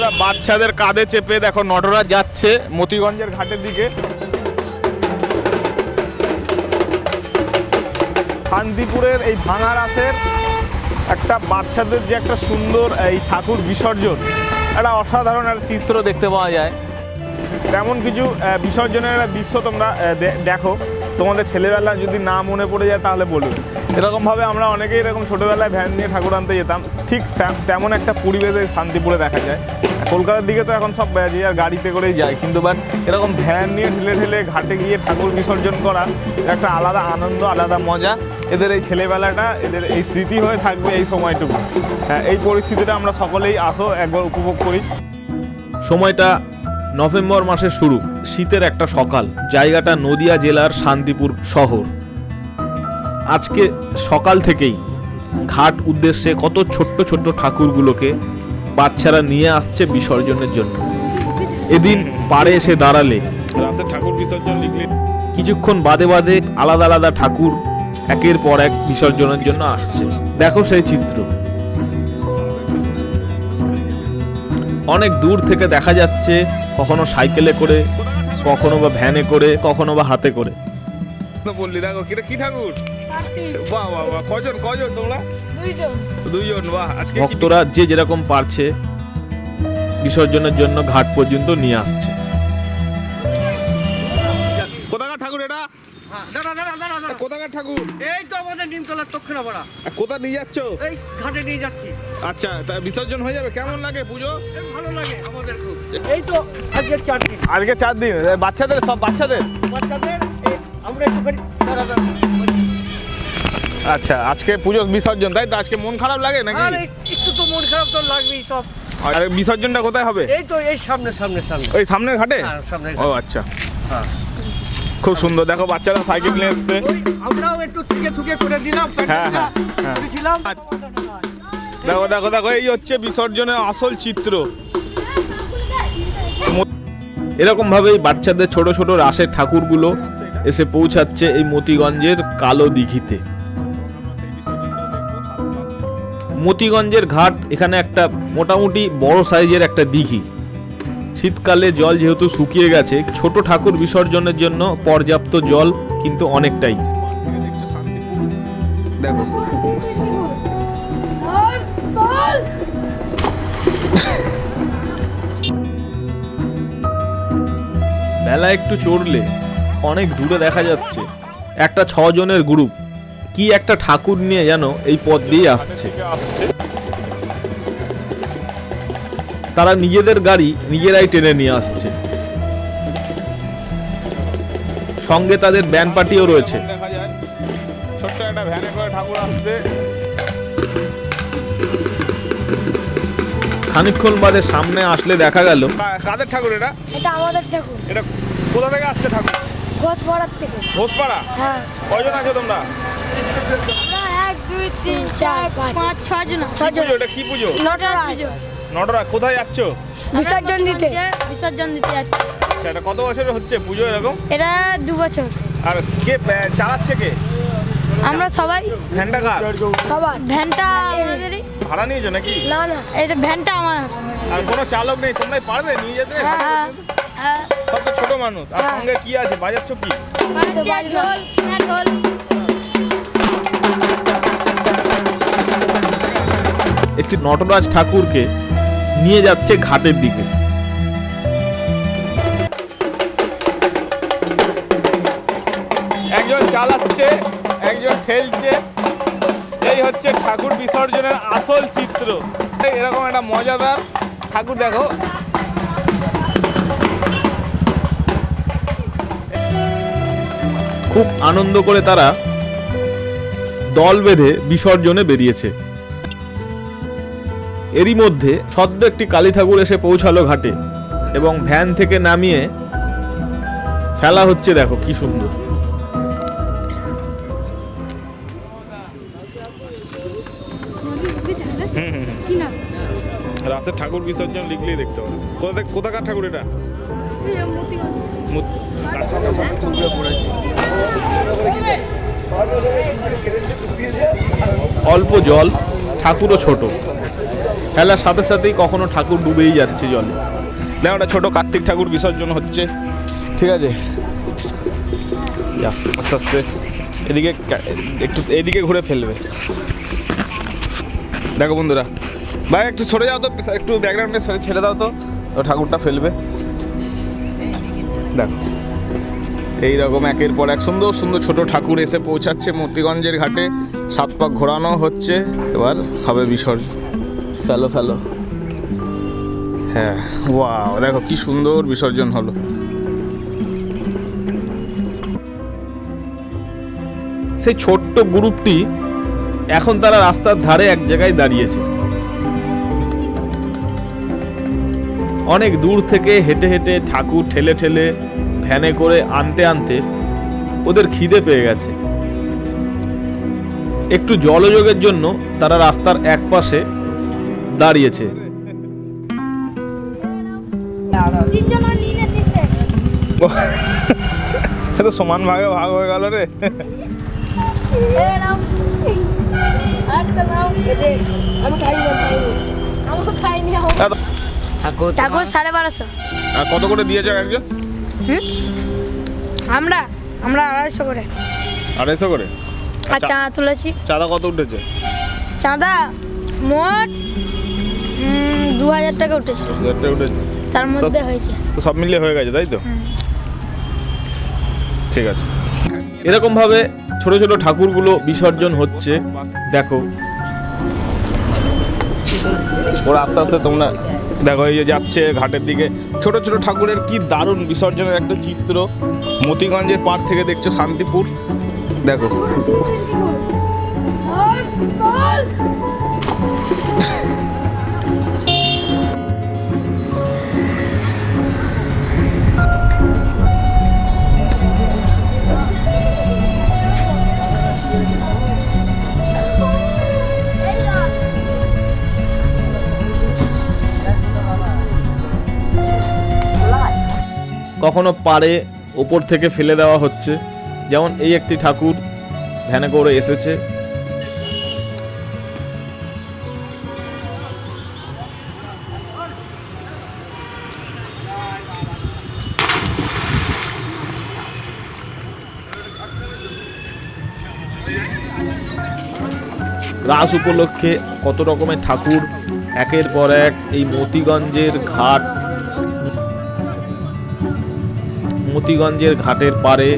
বন্ধুরা, বাচ্চাদের কাঁধে চেপে দেখো নটরা যাচ্ছে মতিগঞ্জের ঘাটের দিকে। শান্তিপুরের এই ভাঙা রাসের একটা বাচ্চাদের যে একটা সুন্দর এই ঠাকুর বিসর্জন, একটা অসাধারণ একটা চিত্র দেখতে পাওয়া যায়। তেমন কিছু বিসর্জনের একটা দৃশ্য তোমরা দেখো। তোমাদের ছেলেবেলা যদি না মনে পড়ে যায় তাহলে বলবে এরকমভাবে আমরা অনেকেই এরকম ছোটোবেলায় ভ্যান নিয়ে ঠাকুর আনতে যেতাম। ঠিক তেমন একটা পরিবেশে শান্তিপুরে দেখা যায়। কলকাতার দিকে তো এখন সব যে যার গাড়িতে করেই যায়, কিন্তু বাট এরকম ভ্যান নিয়ে ঠেলে ঠেলে ঘাটে গিয়ে ঠাকুর বিসর্জন করা একটা আলাদা আনন্দ, আলাদা মজা। এদের এই ছেলেবেলাটা, এদের এই স্মৃতি হয়ে থাকবে এই সময়টুকু। হ্যাঁ এই পরিস্থিতিটা আমরা সকলেই আসো, একবার উপভোগ করি। সময়টা নভেম্বর মাসের শুরু, শীতের একটা সকাল, জায়গাটা নদিয়া জেলার শান্তিপুর শহর। আজকে সকাল থেকেই ঘাট উদ্দেশ্যে কত ছোট্ট ছোট্ট ঠাকুরগুলোকে বাচ্চারা নিয়ে আসছে বিসর্জনের জন্য। এদিন পাড়ে এসে দাঁড়ালে। ঠাকুর বিসর্জন লিখলে। কিছুক্ষণ বাদে বাদে আলাদা আলাদা ঠাকুর একের পর এক বিসর্জনের জন্য আসছে। দেখো সেই চিত্র। অনেক দূর থেকে দেখা যাচ্ছে কখনো সাইকেলে করে কখনো বা ভ্যানে করে কখনো বা হাতে করে। বললি দেখো কি ঠাকুর? বাহ বাহ বাহ। কজন কজন তোমরা? দুইজন। দুইজন বাহ। আজকে কি ভক্তরা যে যেরকম পারছে বিসর্জনের জন্য ঘাট পর্যন্ত নিয়ে আসছে। কোথাকার ঠাকুর এটা? দাঁড়া কোথাকার ঠাকুর? এই তো আমাদের নিমতলার দক্ষিণা পাড়া। আর কোথা নিয়ে যাচ্ছ? এই ঘাটে নিয়ে যাচ্ছি। আচ্ছা তা বিসর্জন হয়ে যাবে? কেমন লাগে পুজো? ভালো লাগে আমাদের খুব। এই তো আজকে চার দিন। আজকে চার দিন। বাচ্চাদের সব বাচ্চাদের? বাচ্চাদের আমরা একটুখানি আচ্ছা আজকে পুজো বিসর্জন তাই তো? আজকে মন খারাপ লাগে নাকি? আর একটু তো মন খারাপ তো লাগবেই সব। আর বিসর্জনটা কোথায় হবে? এই তো এই সামনে সামনে সামনে। ওই সামনের ঘাটে? হ্যাঁ সামনে ও আচ্ছা। হ্যাঁ। খুব সুন্দর। দেখো বাচ্চারা সাইকেল নিয়ে এসছে। আমরাও একটু থুকে থুকে করে দিলাম হ্যাঁ, হ্যাঁ, হ্যাঁ। করেছিলাম দেখো দেখো দেখো এই হচ্ছে বিসর্জনের আসল চিত্র। এরকম ভাবেই বাচ্চাদের ছোট ছোট রাসের ঠাকুরগুলো এসে পৌঁছাচ্ছে এই মতিগঞ্জের কালো দিঘিতে। মতিগঞ্জের ঘাট এখানে একটা মোটামুটি বড় সাইজের একটা দিঘি। শীতকালে জল যেহেতু শুকিয়ে গেছে ছোট ঠাকুর বিসর্জনের জন্য পর্যাপ্ত জল কিন্তু অনেকটাই। দেখো। বেলা একটু চড়লে অনেক দূরে দেখা যাচ্ছে। একটা ছজনের গ্রুপ কি একটা ঠাকুর নিয়ে যেন এই পথ দিয়ে আসছে। তারা নিজেদের গাড়ি নিজেরাই টেনে নিয়ে আসছে। সঙ্গে তাদের ব্যান্ড পার্টিও রয়েছে। দেখা যায় ছোট্ট একটা ভ্যানে করে ঠাকুর আসছে খানিকক্ষণ বাদে সামনে আসলে দেখা গেল। কাদের ঠাকুর এটা এটা আমাদের ঠাকুর। এটা কোথা থেকে আসছে ঠাকুর? ঘোষ পাড়ার থেকে। ঘোষপাড়া? হ্যাঁ। কয়জন আছে তোমরা? এক দুই তিন চার পাঁচ। কি পুজো এটা? কি পুজো? নটা পুজো। নটরা কোথায় যাচ্ছ? বিসর্জন দিতে। বিসর্জন দিতে যাচ্ছি। আচ্ছা, এটা কত বছরের হচ্ছে পুজো এরকম? এটা দু বছর। আর কে চালাচ্ছে কে? আমরা সবাই। ভ্যানটা কার? সবার। ভ্যানটা আমাদেরই। ভাড়া নিয়েছো নাকি? না না। এটা ভ্যানটা আমার। আর কোনো চালক নেই তোমরাই পারবে নিয়ে যেতে? হ্যাঁ হ্যাঁ সব ছোট মানুষ। আর সঙ্গে কি আছে? বাজাচ্ছ কি? বাজছে ঢোল না ঢোল। একটি নটরাজ ঠাকুরকে নিয়ে যাচ্ছে ঘাটের দিকে। একজন চালাচ্ছে একজন ঠেলছে। এই হচ্ছে ঠাকুর বিসর্জনের আসল চিত্র। এরকম একটা মজাদার ঠাকুর দেখো। খুব আনন্দ করে তারা দল বেঁধে বিসর্জনে বেরিয়েছে। এরই মধ্যে সদ্য একটি কালী ঠাকুর এসে পৌঁছালো ঘাটে এবং ভ্যান থেকে নামিয়ে ফেলা হচ্ছে দেখো কি সুন্দর। রাস্তার ঠাকুর বিসর্জন লিখলেই দেখতে পাবো। কোথা কোথাকার ঠাকুর এটা? মুত- অল্প জল, ঠাকুরও ছোট। ফেলার সাথে সাথেই কখনো ঠাকুর ডুবেই যাচ্ছে জলে। দেখো, একটা ছোটো কার্তিক ঠাকুর বিসর্জন হচ্ছে। ঠিক আছে? আস্তে আস্তে। এদিকে একটু এদিকে ঘুরে ফেলবে। দেখো বন্ধুরা, ভাই, একটু সরে যাও তো, একটু ব্যাকগ্রাউন্ডে ছেড়ে দাও তো। ঠাকুরটা ফেলবে। দেখো। এইরকম একের পর এক সুন্দর সুন্দর ছোট ঠাকুর এসে পৌঁছাচ্ছে মূর্তিগঞ্জের ঘাটে। সাত পাক ঘোরানো হচ্ছে। এবার হবে বিসর্জন। ফেলো ফেলো। হ্যাঁ ওয়াও দেখো কি সুন্দর বিসর্জন হলো। সেই ছোট্ট গ্রুপটি এখন তারা রাস্তার ধারে এক জায়গায় দাঁড়িয়েছে। অনেক দূর থেকে হেঁটে হেঁটে ঠাকুর ঠেলে ঠেলে ভ্যানে করে আনতে আনতে ওদের খিদে পেয়ে গেছে। একটু জলযোগের জন্য তারা রাস্তার এক পাশে দাঁড়িয়েছে। তিনজন আর নিয়ে নে তিনটে এ তো সমান ভাগে ভাগ হয়ে গেল রে। কত করে দিয়েছে একজন? আমরা আমরা আড়াইশো করে। আড়াইশো করে? আর চাঁদা তুলেছি। চাঁদা কত উঠেছে? চাঁদা মোট দু হাজার টাকা উঠেছিল। হাজারটা উঠেছে। তার মধ্যে হয়েছে। তো সব মিলিয়ে হয়ে গেছে তাই তো? ঠিক আছে। এরকম ভাবে ছোট ছোট ঠাকুরগুলো বিসর্জন হচ্ছে দেখো। ওরা আস্তে আস্তে তোমরা দেখো, এই যে যাচ্ছে ঘাটের দিকে। ছোট ছোট ঠাকুরের কি দারুণ বিসর্জনের একটা চিত্র। মতিগঞ্জের পার থেকে দেখছ শান্তিপুর। দেখো। কখনো পারে ওপর থেকে ফেলে দেওয়া হচ্ছে। যেমন এই একটি ঠাকুর ভ্যানে করে এসেছে। রাস উপলক্ষে কত রকমের ঠাকুর, একের পর এক এই মতিগঞ্জের ঘাট মতিগঞ্জের ঘাটের পারে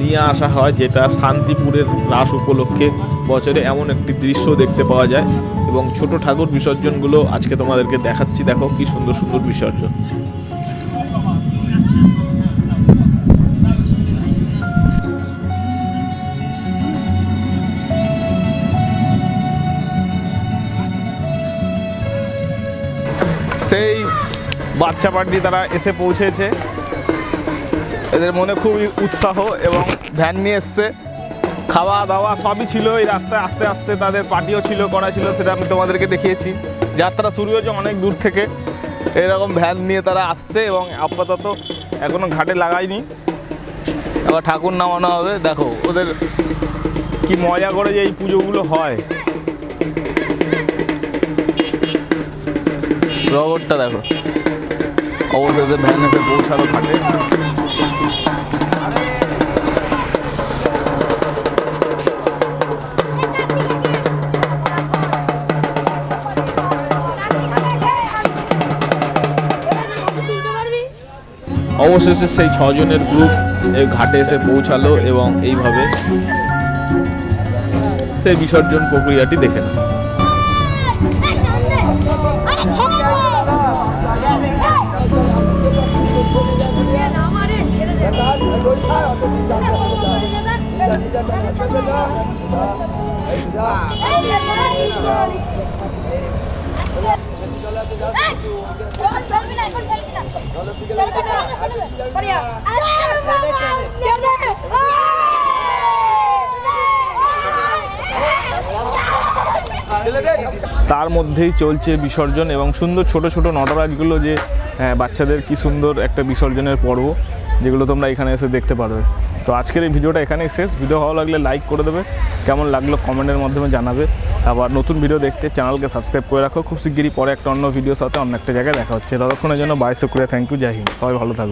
নিয়ে আসা হয়, যেটা শান্তিপুরের রাস উপলক্ষে বছরে এমন একটি দৃশ্য দেখতে পাওয়া যায়। এবং ছোট ঠাকুর বিসর্জনগুলো আজকে তোমাদেরকে দেখাচ্ছি। দেখো কি সুন্দর সুন্দর বিসর্জন। সেই বাচ্চা পার্টি তারা এসে পৌঁছেছে। এদের মনে খুবই উৎসাহ এবং ভ্যান নিয়ে এসছে। খাওয়া দাওয়া সবই ছিল এই রাস্তায়। আস্তে আস্তে তাদের পার্টিও ছিল, করা ছিল, সেটা আমি তোমাদেরকে দেখিয়েছি। যাত্রা শুরু হয়েছে অনেক দূর থেকে। এরকম ভ্যান নিয়ে তারা আসছে এবং আপাতত এখনও ঘাটে লাগায়নি। আবার ঠাকুর নামানো হবে। দেখো, ওদের কি মজা করে যে এই পুজোগুলো হয়। রবটটা দেখো। অবশেষে ভ্যান এসে পৌঁছালো ঘাটে। অবশেষে সেই ছজনের গ্রুপ ঘাটে এসে পৌঁছালো এবং এইভাবে সেই বিসর্জন প্রক্রিয়াটি দেখে আমারে ছেড়ে দে চলবি না এখন চলবি না তার মধ্যেই চলছে বিসর্জন এবং সুন্দর ছোট ছোট নটরাজগুলো যে হ্যাঁ, বাচ্চাদের কি সুন্দর একটা বিসর্জনের পর্ব যেগুলো তোমরা এখানে এসে দেখতে পারবে। তো আজকের এই ভিডিওটা এখানেই শেষ। ভিডিও ভালো লাগলে লাইক করে দেবে। কেমন লাগল কমেন্টের মাধ্যমে জানাবে। আবার নতুন ভিডিও দেখতে চ্যানেলকে সাবস্ক্রাইব করে রাখো। খুব শিগগিরই পরে একটা অন্য ভিডিও সাথে অন্য একটা জায়গায় দেখা হচ্ছে। ততক্ষণের জন্য বাই শুক্রিয়া থ্যাংক ইউ জাহিন সবাই ভালো থাকবে